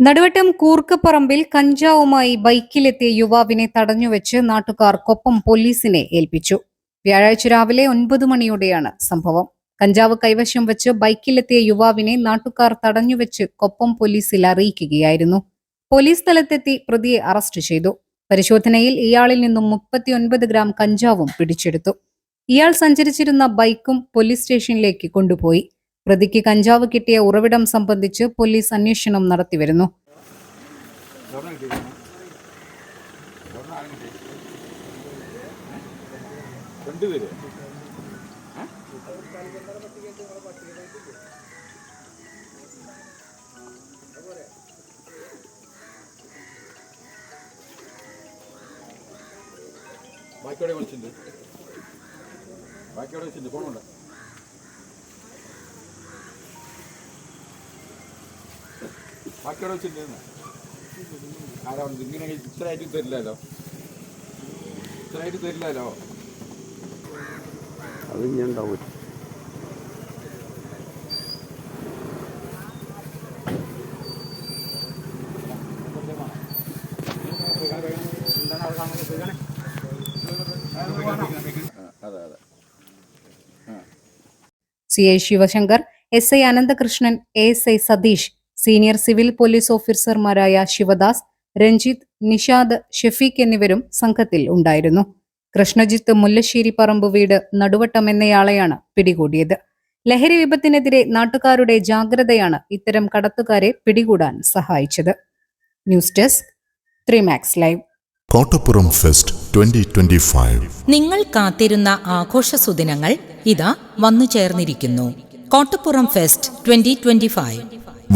നടുവട്ടം കൂർക്കപ്പറമ്പിൽ കഞ്ചാവുമായി ബൈക്കിലെത്തിയ യുവാവിനെ തടഞ്ഞുവെച്ച് നാട്ടുകാർ കൊപ്പം പോലീസിനെ ഏൽപ്പിച്ചു. വ്യാഴാഴ്ച രാവിലെ ഒൻപത് മണിയോടെയാണ് സംഭവം. കഞ്ചാവ് കൈവശം വെച്ച് ബൈക്കിലെത്തിയ യുവാവിനെ നാട്ടുകാർ തടഞ്ഞുവെച്ച് കൊപ്പം പോലീസിൽ അറിയിക്കുകയായിരുന്നു. പോലീസ് സ്ഥലത്തെത്തി പ്രതിയെ അറസ്റ്റ് ചെയ്തു. പരിശോധനയിൽ ഇയാളിൽ നിന്നും മുപ്പത്തിയൊൻപത് ഗ്രാം കഞ്ചാവും പിടിച്ചെടുത്തു. ഇയാൾ സഞ്ചരിച്ചിരുന്ന ബൈക്കും പോലീസ് സ്റ്റേഷനിലേക്ക് കൊണ്ടുപോയി. പ്രതിക്ക് കഞ്ചാവ് കിട്ടിയ ഉറവിടം സംബന്ധിച്ച് പോലീസ് അന്വേഷണം നടത്തിവരുന്നു. ബാക്കിയോടെ വിളിച്ചിട്ടുണ്ട്. ബാക്കിയോടെ വെച്ചിട്ടുണ്ട് ഫോണുണ്ട്. ബാക്കിയോടെ വെച്ചിട്ടുണ്ട് ആരാ? ഇങ്ങനെ ഇത്രയായിട്ട് തരില്ലല്ലോ ഇത്രയായിട്ട് തരില്ലല്ലോ അത് ഇനി ഉണ്ടാവും അതെ അതെ C A Sivasankar S I Ananthakrishnan A S I Satheesh senior civil police ഓഫീസർമാരായ ശിവദാസ് രഞ്ജിത്ത് നിഷാദ് ഷെഫീഖ് എന്നിവരും സംഘത്തിൽ ഉണ്ടായിരുന്നു. കൃഷ്ണജിത്ത് മുല്ലശ്ശേരി പറമ്പ് വീട് നടുവട്ടം എന്നയാളെയാണ് പിടികൂടിയത്. ലഹരി വിപത്തിനെതിരെ നാട്ടുകാരുടെ ജാഗ്രതയാണ് ഇത്തരം കടത്തുകാരെ പിടികൂടാൻ സഹായിച്ചത്. News desk three max live. Kottappuram fest twenty twenty five. നിങ്ങൾ കാത്തിരുന്ന ആഘോഷ സുദിനങ്ങൾ ഇതാ വന്നു ചേർന്നിരിക്കുന്നു. Kottappuram fest twenty twenty five.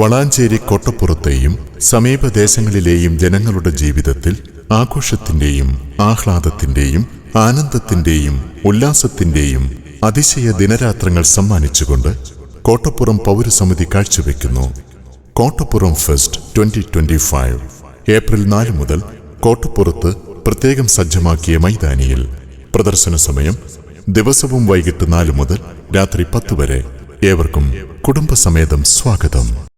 Valanchery കോട്ടപ്പുറത്തെയും സമീപദേശങ്ങളിലെയും ജനങ്ങളുടെ ജീവിതത്തിൽ ആഘോഷത്തിന്റെയും ആഹ്ലാദത്തിന്റെയും ആനന്ദത്തിന്റെയും ഉല്ലാസത്തിന്റെയും അതിശയ ദിനരാത്രങ്ങൾ സമ്മാനിച്ചുകൊണ്ട് കോട്ടപ്പുറം പൗരസമിതി കാഴ്ചവെക്കുന്നു. Kottappuram fest twenty twenty five. April നാല് മുതൽ കോട്ടപ്പുറത്ത് പ്രത്യേകം സജ്ജമാക്കിയ മൈതാനിയിൽ. പ്രദർശന സമയം ദിവസവും വൈകിട്ട് നാല് മുതൽ രാത്രി പത്ത് വരെ. ഏവർക്കും കുടുംബസമേതം സ്വാഗതം.